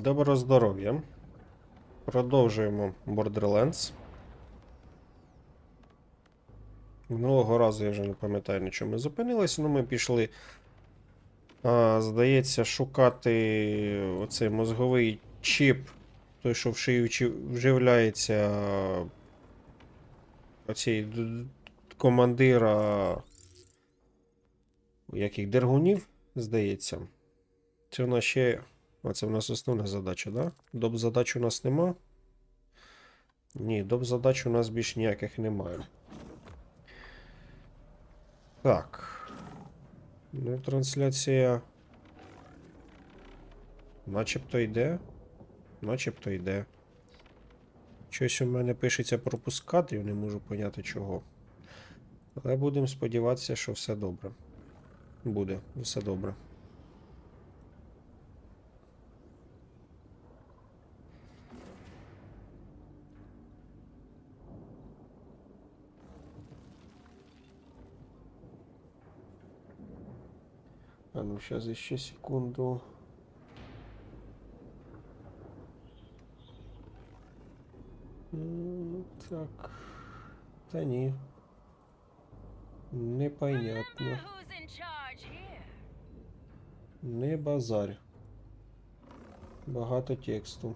Доброго здоров'я. Продовжуємо Borderlands. Минулого разу я вже не пам'ятаю, на чому ми зупинилися, але ми пішли, а, здається, шукати оцей мозговий чіп, той, що в шию вживляється оцей командира яких дергунів, здається. Це нас ще. А це в нас основна задача, да? Доп задач у нас нема. Ні, доп задач у нас більш ніяких немає. Так. Ну, трансляція. Начебто йде. Начебто йде. Щось у мене пишеться пропуск кадрів, не можу поняти чого. Але будемо сподіватися, що все добре. Буде, все добре. А ну сейчас еще секунду. М, Так. Та ні. Непонятно. Remember who's in charge here. Не базарь. Багато тексту.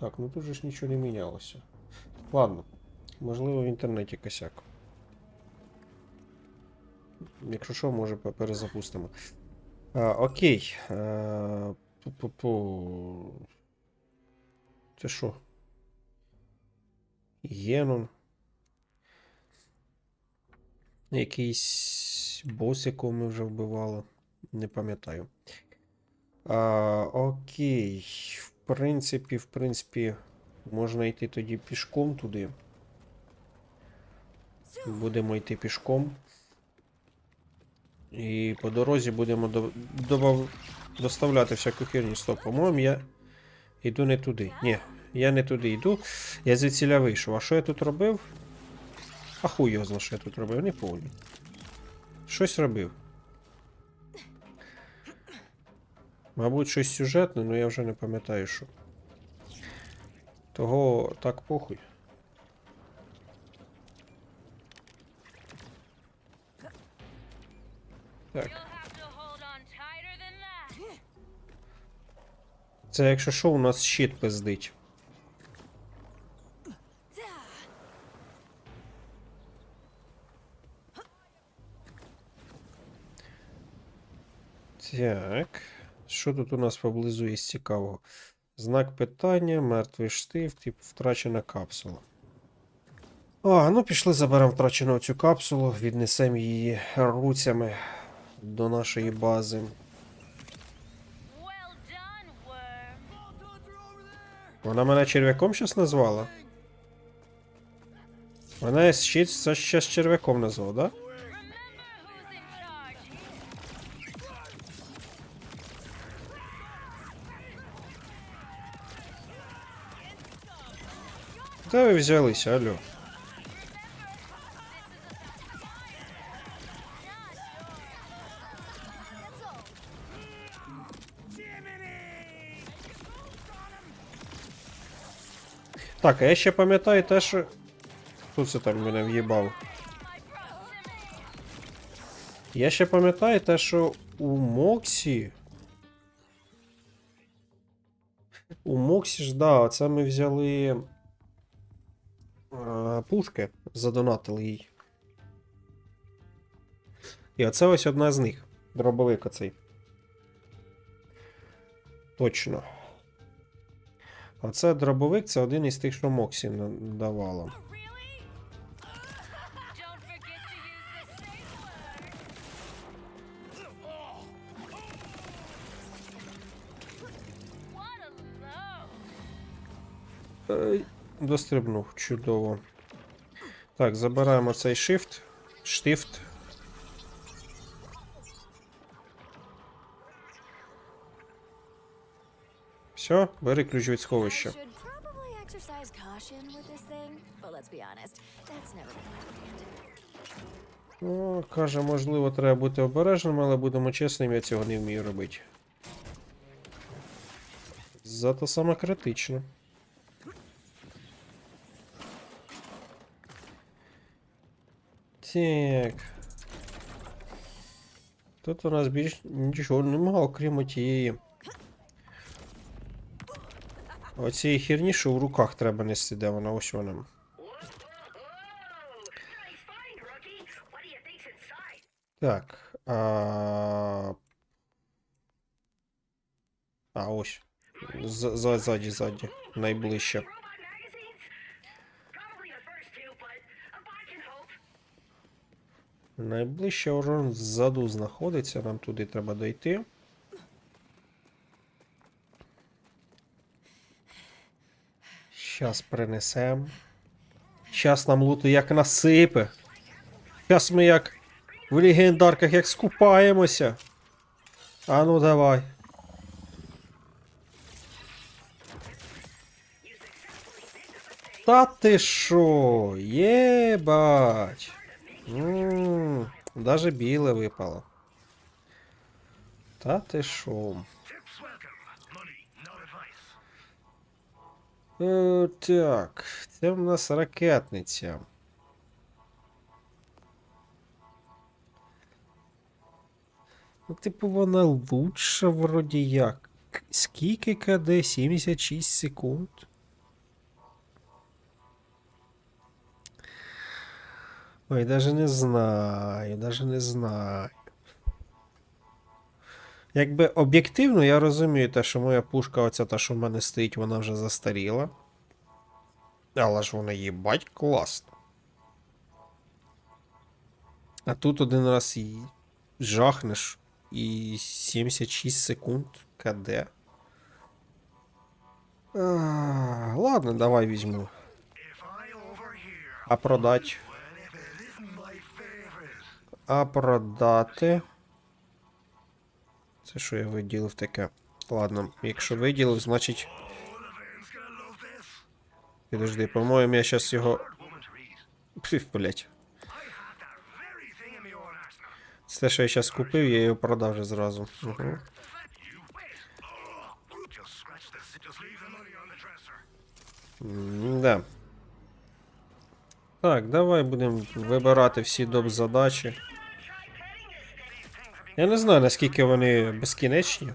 Так, ну тут же ж нічого не мінялося. Ладно. Можливо, в інтернеті косяк. Якщо що, може перезапустимо. А, окей. А, пу-пу-пу. Це що? Єнон. Якийсь бос, якого ми вже вбивали. Не пам'ятаю. А, окей. В принципі, в принципі, можна йти тоді пішком туди. Будемо йти пішком. І по дорозі будемо до, добав, доставляти всяку херню. Стоп, по-моєму, я йду не туди. Ні, я не туди йду. Я звідсіля вийшов. А що я тут робив? А хуй його знає, що я тут робив, не повні. Щось робив. Мабуть, щось сюжетне, але я вже не пам'ятаю, що. Того так похуй. That. Це якщо що, у нас щит пиздить. Так. Що тут у нас поблизу є цікавого? Знак питання, мертвий штифт і втрачена капсула. А, ну пішли заберемо втрачену цю капсулу, віднесемо її руцями до нашої бази. Вона мене черв'яком щас назвала? Вона щит ще з черв'яком назвала, да? Де ви взялися, алло? Так, а я ще пам'ятаю те, що. Хто це там мене в'їбав? Я ще пам'ятаю те, що у Моксі. У Моксі ж, да, це ми взяли. е, Пушки, задонатили їй. І оце ось одна з них. Дробовик оцей. Точно. А це дробовик, це один із тих, що Моксі давала. Load. Ей, Дострибнув, чудово. Так, забираємо цей shift. Штифт. Все, бери ключ від сховища. Ну, каже, можливо, треба бути обережним, але будемо чесними, я цього не вмію робити. Зато саме критично. Так. Тут у нас більш нічого немає, окрім тієї. Оцієї херні, що в руках треба нести, де вона ось вона. Так. А, а ось. Ззаді, ззаді. Найближче. Найближче урон ззаду знаходиться, нам туди треба дойти. Щас принесем. Щас нам луту як насипе. Щас ми як в легендарках як скупаємося. А ну давай. Та ти шо? Єбать. Ммм, даже біле випало. Та ти шо? Е, так, це в нас ракетниця. Ну, типу, вона лучша вроді як. Скільки КД? 76 секунд. Ой, даже не знаю, даже не знаю. Якби об'єктивно, я розумію те, що моя пушка, оця та, що в мене стоїть, вона вже застаріла. Але ж вона їбать класно. А тут один раз і жахнеш і 76 секунд КД. А, ладно, давай візьму. А продать. А продати. Це що я виділив таке? Ладно, якщо виділив, значить. Підожди, по-моєму, я зараз його. Пф, блять. Це що я зараз купив, я його продав вже зразу. Угу. Да. Так, давай будемо вибирати всі доп. задачі. Я не знаю, наскільки вони безкінечні.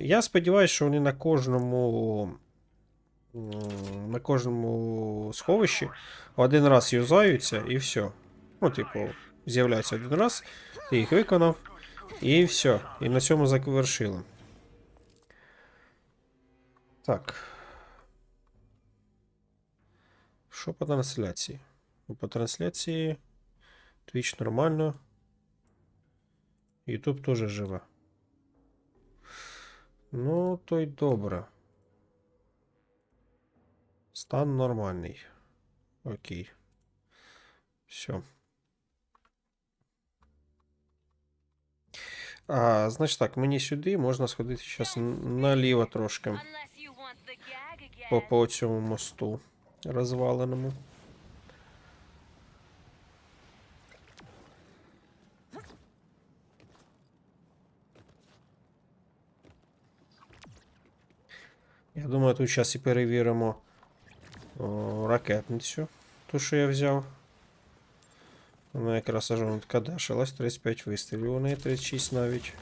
Я сподіваюся, що вони на кожному. На кожному сховищі один раз юзаються і все. Ну, типу, з'являються один раз, ти їх виконав, і все. І на цьому завершили. Так. Що по трансляції? Ну, По трансляції Twitch нормально. YouTube теж живе. Ну, то й добре. Стан нормальний. Окей. Все. А, значить так, мені сюди можна сходити зараз наліво трошки. По, по цьому мосту розваленому. Я думаю, тут зараз і перевіримо о, ракетницю, ту, що я взяв. Вона якраз аж вон така дешилась, 35 вистрілів, у неї 36 навіть.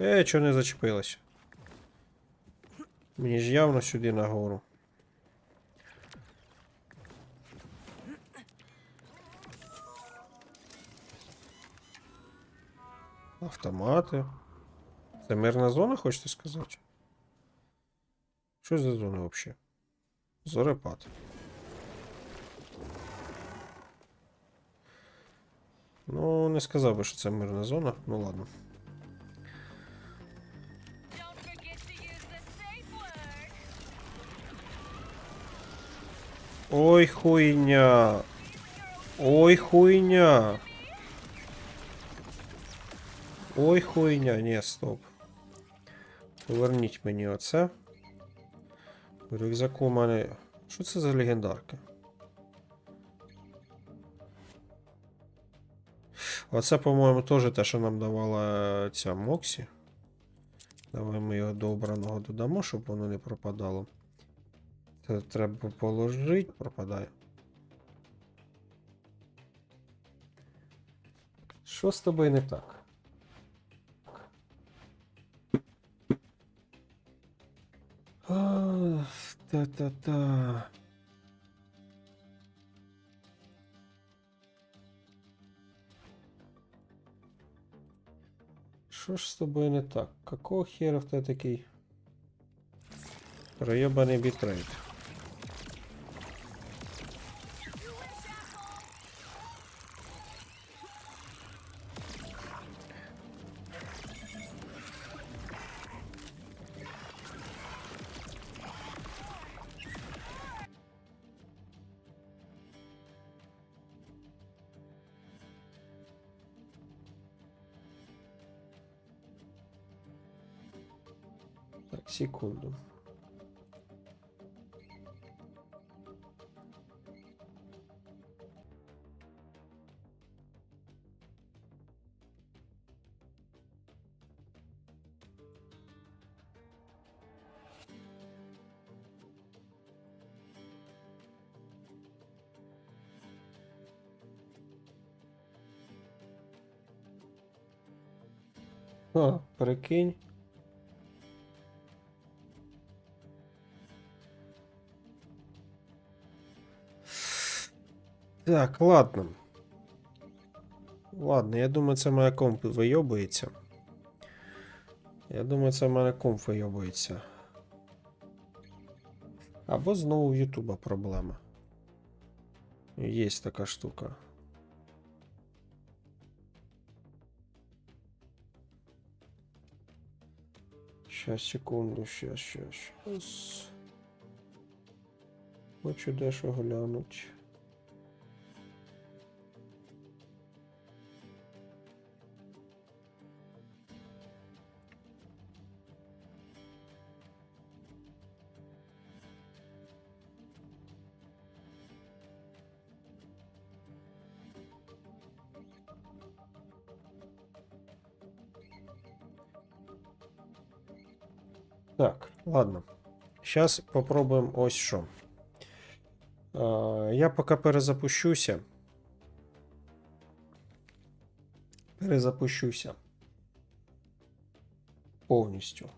Е, чого не зачепилась? Мені ж явно сюди нагору. Автомати. Це мирна зона, хочете сказати? Що за зона взагалі? Зорепад. Ну, не сказав би, що це мирна зона. Ну ладно. Ой, хуйня. Ой, хуйня. Ой, хуйня. Ні, стоп. Поверніть мені оце. В рюкзаку у мене. Що це за легендарка? Оце, по-моєму, теж те, що нам давала ця Моксі. Давай ми його до обраного додамо, щоб воно не пропадало. Це треба положити, пропадає. Що з тобою не так? Та-та-та. Що ж з тобою не так? Какого хера в тебе такий проєбаний бітрейт? Секунду. А, прикинь. Так, ладно. Ладно, я думаю, це моя комп вийобується. Я думаю, це мене комп вийобується. Або знову в Ютуба проблема. Є така штука. Щас, секунду, щас, щас, щас. Хочу дещо глянуть. Так, ладно. Сейчас попробуем ось що. Е, Я поки перезапущуся. Перезапущуся. Повністю.